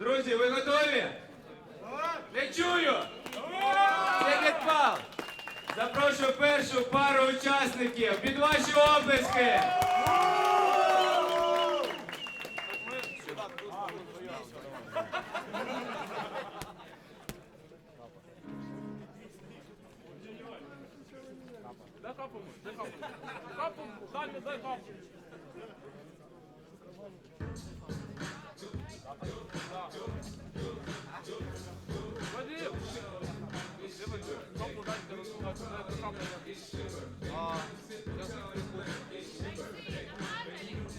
Друзі, ви готові? Не чую! Це підпал! Запрошую першу пару учасників під ваші облески! Дай хапу, дай хапу. Хапу, дай хапу.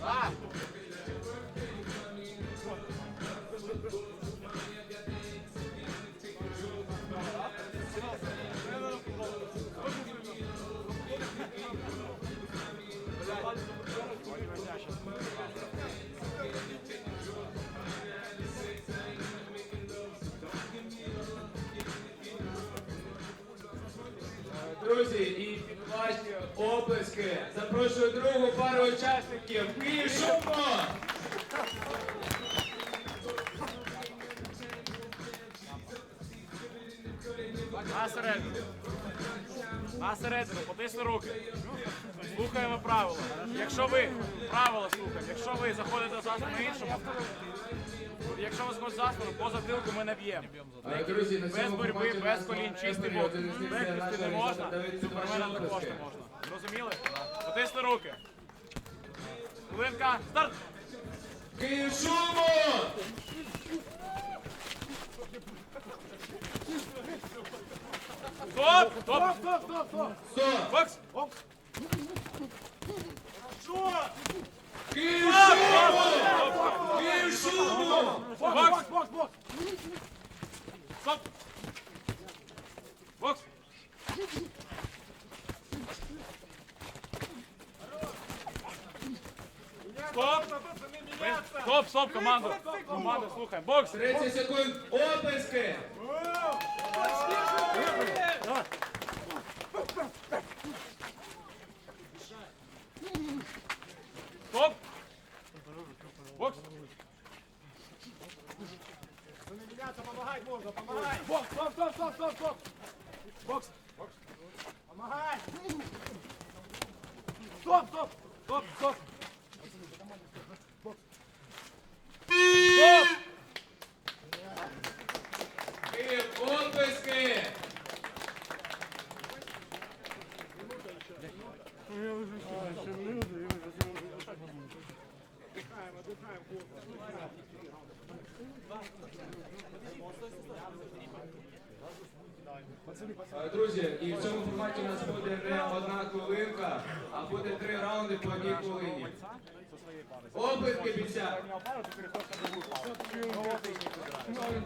Ah! Друзі, і під ваші облески запрошую другу пару учасників Київ Шумно! На середину. На середину, потисни руки. Слухаємо правила. Якщо ви правила слухаємо, якщо ви заходите за на іншому, якщо ви заходите за спину, по затилку ми не б'ємо. Без цьому боротьби, без колін, чистий бок. Випустити не можна, супермена також не можна. Зрозуміли? Потисни руки. Хвилинка, старт! Київ Шумно! Стоп! Стоп! Стоп! Стоп! Бокс! Київ Шумно! Київ Шумно! Бокс! Бокс! Бокс! Стоп! Бокс! Стоп! Стоп, стоп, команду! Команду, слухаємо. Бокс! 30 секунд облески! Стоп! Бокс! Помогать можно, помогай! Бокс, стоп, стоп, стоп, стоп, стоп! Бокс! Помогай! Стоп, стоп, стоп, стоп! Стоп! Київ облески! Е, Друзі, і в цьому форматі у нас буде не одна хвилинка, а буде три раунди по одній хвилині. Облески бійця! Парень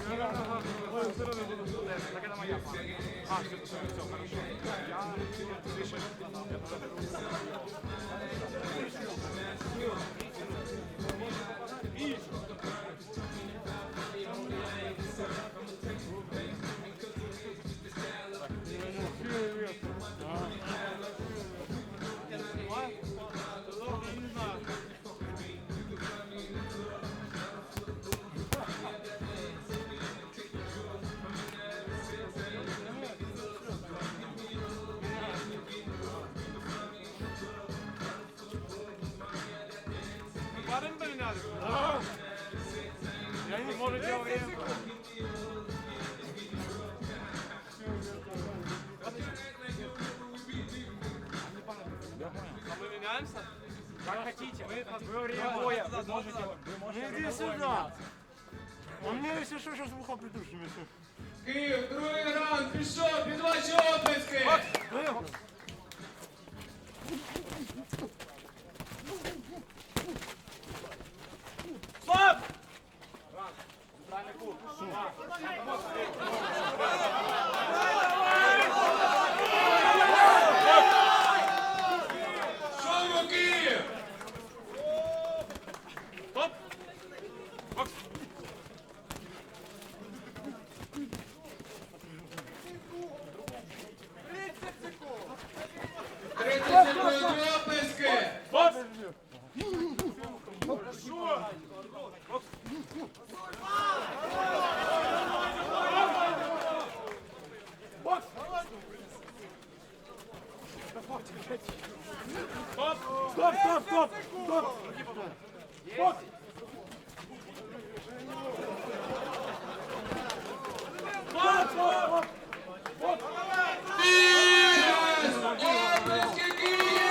Я не могу делать время. А мы меняемся? Как хотите. Вы, вы время боя. Вы можете, вы можете Иди сюда! А мне если что, сейчас в ухо придушим, если... Київ, другий раунд пішов під ваші облески! Стоп! Шуму Київ! Стоп! Бокс! 30 секунд облески! Бокс! Бокс! Стоп, стоп. Стоп. Стоп, стоп. Час! Облески Київ!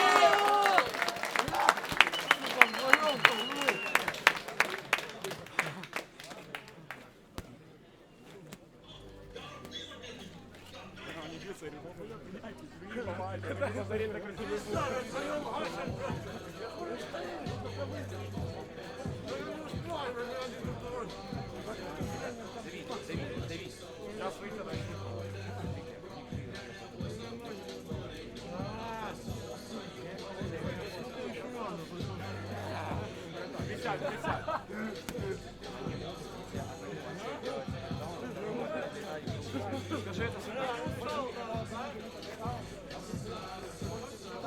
Скажи це сюди.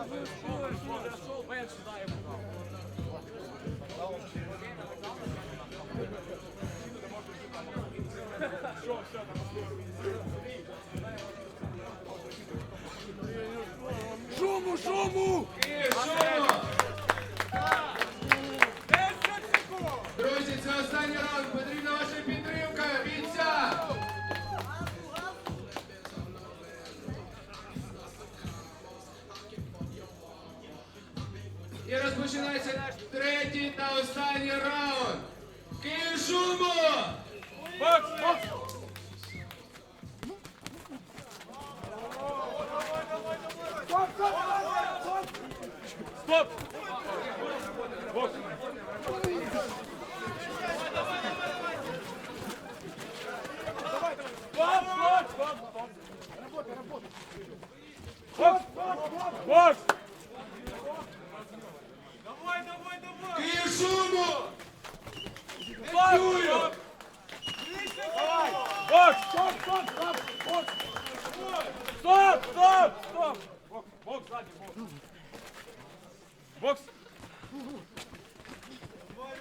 Мен сюди йому розпочинається третій та останній раунд. Київ шуму! Бокс, бокс! Стоп, стоп, стоп, стоп. Стоп! Бокс! Стоп, стоп, стоп, стоп! Работай, работай. Бокс! Бокс! Київ шуму! Стоп! Давай! Бокс! Стоп, стоп, стоп. Вот. Стоп! Стоп! Стоп! Бокс! Бокс, бокс! Бокс! Стоп,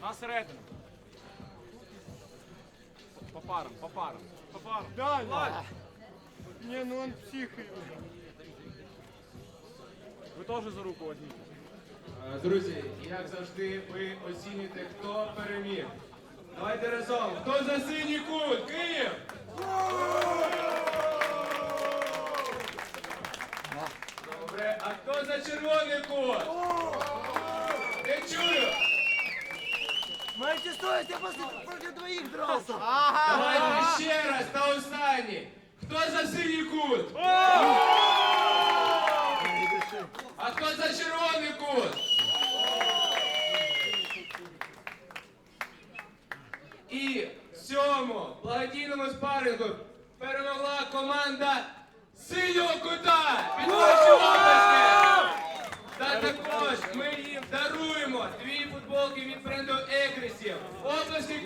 На середину. По парам, по парам. По парам. Да, Не, ну он психий. Ви теж за руку возьміть. Е, Друзі, як завжди, ви оцінюєте, хто переміг. Давайте разом. Хто за синій кут? Київ! Добре, а хто за червоний кут? Не чую! Знаете что, я после против двоих дрался. Давайте ще раз та останній. Хто за синій кут? А хто за червоний кут? І в цьому благодійному перемогла команда синього кута! Під ваші обласки! Та також ми їм даруємо дві футболки від бренду екресів Області!